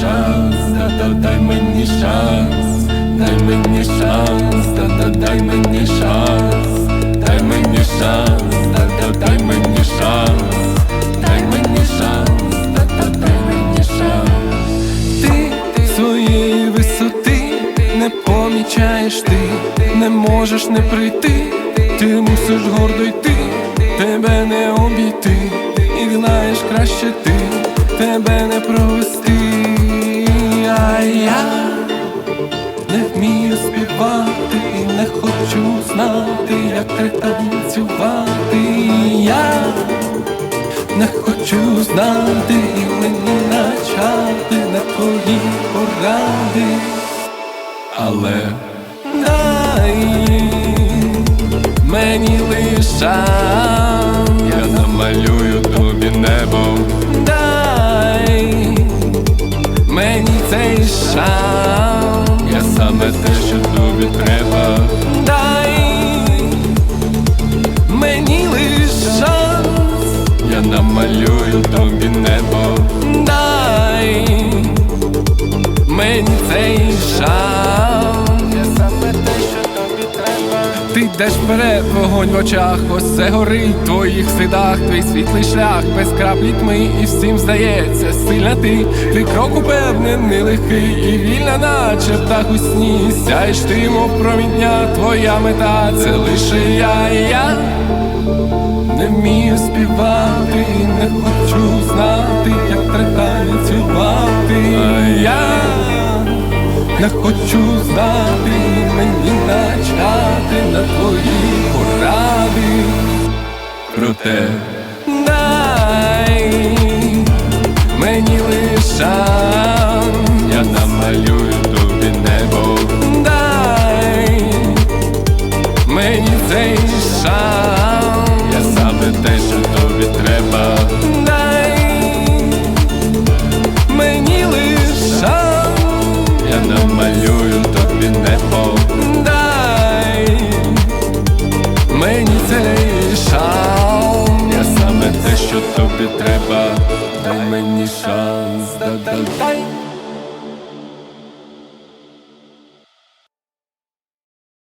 шанс, да-да, дай мені шанс, дай мені шанс, да-да, дай мені шанс, дай мені шанс, да-да, дай мені шанс, дай мені шанс, да-да, дай мені шанс. Ти своєї висоти не помічаєш ти, не можеш не прийти, ти мусиш гордо йти, тебе не обійти, і знаєш краще ти, тебе не провести, а я не вмію співати, і не хочу знати, як треба танцювати. Я не хочу знати і мені начати на твої поради, але дай мені лише тобі треба. Дай мені лиш шанс, я намалюю тобі небо. Дай мені цей шанс, Ти йдеш вперед, вогонь в очах, ось це горить в твоїх слідах, твій світлий шлях, без краплі тьми, і всім здається, сильна ти, ти крок упевнений, легкий і вільна, наче птах у сні, сяєш ти, мов проміння, твоя мета, це лише я, і я не вмію співати, не хочу знати, не хочу знати, мені начати на твої поради. Проте дай тобі треба. Дай мені шанс, да-да-дай